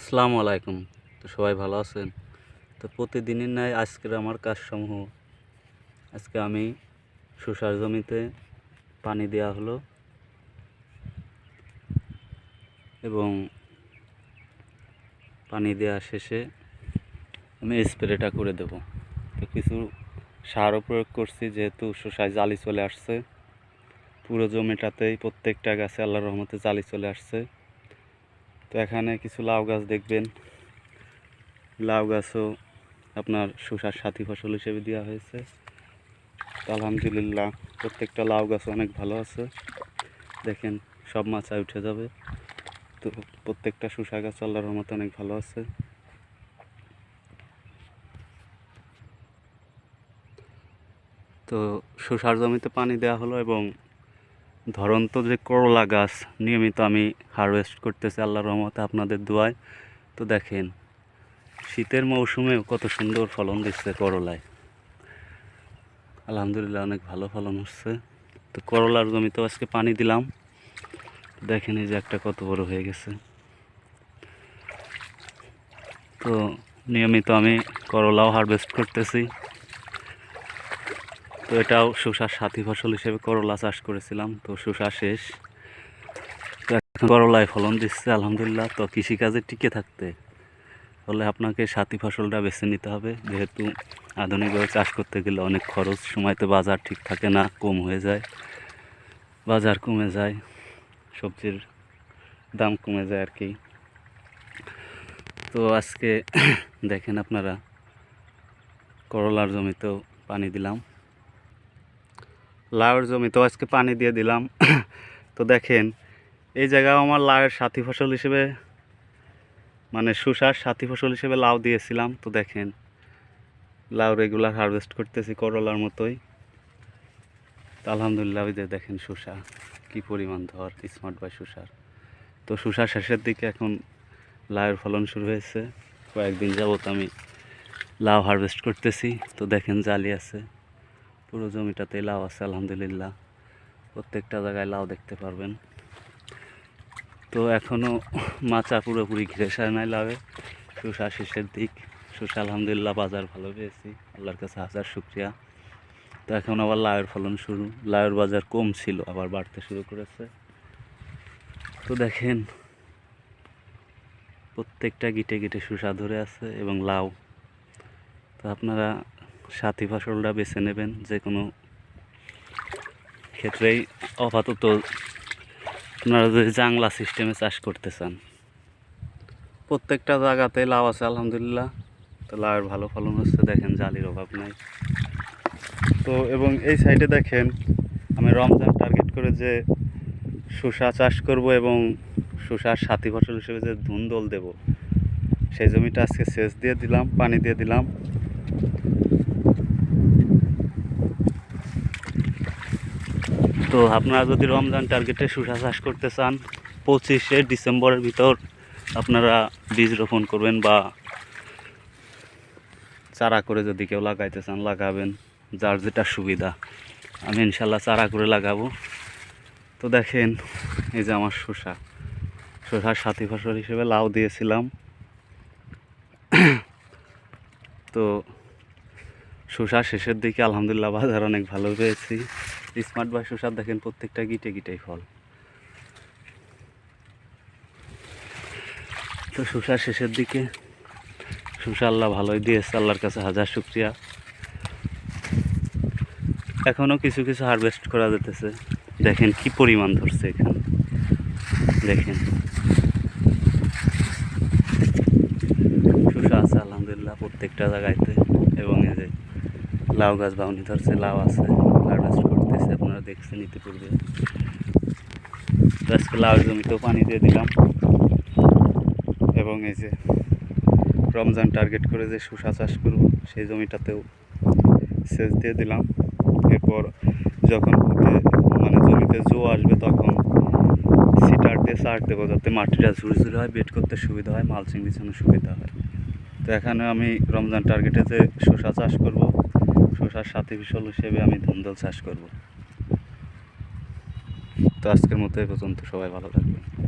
আসসালামু আলাইকুম। তো সবাই ভালো আছেন? তো প্রতিদিনের ন্যায় আজকের আমার কাজসমূহ। আজকে আমি শসার জমিতে পানি দেওয়া হলো এবং পানি দেওয়া শেষে আমি স্প্রেটা করে দেব। তো কিছু সারও প্রয়োগ করছি, যেহেতু শসায় জালি চলে আসছে। পুরো জমিটাতেই প্রত্যেকটা গাছে আল্লাহর রহমতে জালি চলে আসছে। তো এখানে কিছু লাউ গাছ দেখবেন। লাউ গাছও আপনার শসার সাথী ফসল হিসেবে দেওয়া হয়েছে। আলহামদুলিল্লাহ, প্রত্যেকটা লাউ গাছ অনেক ভালো আছে। দেখেন, সব মাচায় উঠে যাবে। তো প্রত্যেকটা শসা গাছ আল্লাহর রহমতে অনেক ভালো আছে। তো শসার জমিতে পানি দেওয়া হলো এবং ধরন্ত যে করলা গাছ নিয়মিত আমি হারভেস্ট করতেছি, আল্লাহর রহমতে আপনাদের দোয়ায়। তো দেখেন, শীতের মৌসুমেও কত সুন্দর ফলন দিচ্ছে করলায়। আলহামদুলিল্লাহ অনেক ভালো ফলন হচ্ছে। তো করলার জমিতেও আজকে পানি দিলাম। দেখেন এই যে একটা কত বড় হয়ে গেছে। তো নিয়মিত আমি করলাও হারভেস্ট করতেছি। তো এটাও শসার সাথী ফসল হিসেবে করলা চাষ করেছিলাম, তো শসা শেষ। তো এখন করলায় ফলন দিচ্ছে, আলহামদুলিল্লাহ। তো কৃষিকাজে টিকে থাকতে হলে আপনাকে সাথী ফসলটা বেছে নিতে হবে। যেহেতু আধুনিকভাবে চাষ করতে গেলে অনেক খরচ সময়তে বাজার ঠিক থাকে না, কম হয়ে যায়। বাজার কমে যায়, সবজির দাম কমে যায় আর কি। তো আজকে দেখেন আপনারা, করলার জমিতেও পানি দিলাম। লাউয়ের তো আজকে পানি দিয়ে দিলাম। তো দেখেন, এই জায়গায় আমার লাউয়ের সাথী ফসল হিসেবে মানে শসার সাথী ফসল হিসেবে লাউ দিয়েছিলাম। তো দেখেন, লাউ রেগুলার হারভেস্ট করতেছি করলার মতোই। তো আলহামদুলিল্লাহ, ওই যে দেখেন শসা কী পরিমাণ ধর স্মার্ট বাই শসার তো শসা শেষের দিকে এখন লাউয়ের ফলন শুরু হয়েছে। কয়েকদিন যাবত আমি লাউ হারভেস্ট করতেছি। তো দেখেন জালি আছে। পুরো জমিটাতে লাউ আছে, আলহামদুলিল্লাহ। প্রত্যেকটা জায়গায় লাউ দেখতে পারবেন। তো এখনও মাচা পুরোপুরি ঘিরে সারে নাই লাউয়ে। শসা শেষের দিক। শসা আলহামদুলিল্লাহ বাজার ভালো পেয়েছি। আল্লাহর কাছে হাজার শুক্রিয়া। তো এখন আবার লাউয়ের ফলন শুরু। লাউয়ের বাজার কম ছিল, আবার বাড়তে শুরু করেছে। তো দেখেন, প্রত্যেকটা গিটে গিটে শসা ধরে আছে এবং লাউ। তো আপনারা সাথী ফসলটা বেছে নেবেন, যে কোনো ক্ষেত্রেই আপাতত আপনারা যদি জাংলা সিস্টেমে চাষ করতে চান। প্রত্যেকটা জায়গাতে লাউ আছে, আলহামদুলিল্লাহ। তো লাউয়ের ভালো ফলন হচ্ছে, দেখেন জালির অভাব নাই। তো এবং এই সাইডে দেখেন, আমি রমজান টার্গেট করে যে শসা চাষ করব এবং শসার সাথী ফসল হিসেবে যে ধুন ধুন্দল দেব, সেই জমিটা আজকে সেচ দিয়ে দিলাম, পানি দিয়ে দিলাম। তো আপনারা যদি রমজান টার্গেটে শসা চাষ করতে চান, পঁচিশে ডিসেম্বরের ভিতর আপনারা বীজ রোপণ করবেন বা চারা করে যদি কেউ লাগাইতে চান, লাগাবেন, যার যেটা সুবিধা। আমি ইনশাল্লাহ চারা করে লাগাবো। তো দেখেন, এই যে আমার শসা। শসার সাথী ফসল হিসেবে লাউ দিয়েছিলাম। তো শসা শেষের দিকে আলহামদুলিল্লাহ বাজার অনেক ভালো পেয়েছি। স্মার্ট বাই শসা দেখেন, প্রত্যেকটা গিটে গিটেই ফল। তো শসা শেষের দিকে। শসা আল্লাহ ভালোই দিয়েছে, আল্লাহর কাছে হাজার শুক্রিয়া। এখনও কিছু কিছু হারভেস্ট করা যেতেছে। দেখেন কি পরিমাণ ধরছে এখানে। দেখেন। শসা আছে, আলহামদুলিল্লাহ, প্রত্যেকটা জায়গাতে। এবং এই যে লাউ গাছ বাউনি ধরছে, লাউ আছে। আপনারা দেখছেন ইতিপূর্বে তো লাউ জমিতেও পানি দিয়ে দিলাম। এবং এই যে রমজান টার্গেট করে যে শসা চাষ করব, সেই জমিটাতেও সেচ দিয়ে দিলাম। এরপর যখন মানে জমিতে জো আসবে, তখন সিটার দিয়ে সার দেবো যাতে মাটিটা ঝুড়ি হয় বেড করতে সুবিধা হয়, মালচিং বিছানোর সুবিধা হয়। তো এখানে আমি রমজান টার্গেটে যে শসা চাষ করব, শসার সাথী ফসল হিসেবে আমি ধুন্দল চাষ করব। তো আজকের মতো এ পর্যন্ত। সবাই ভালো থাকবেন।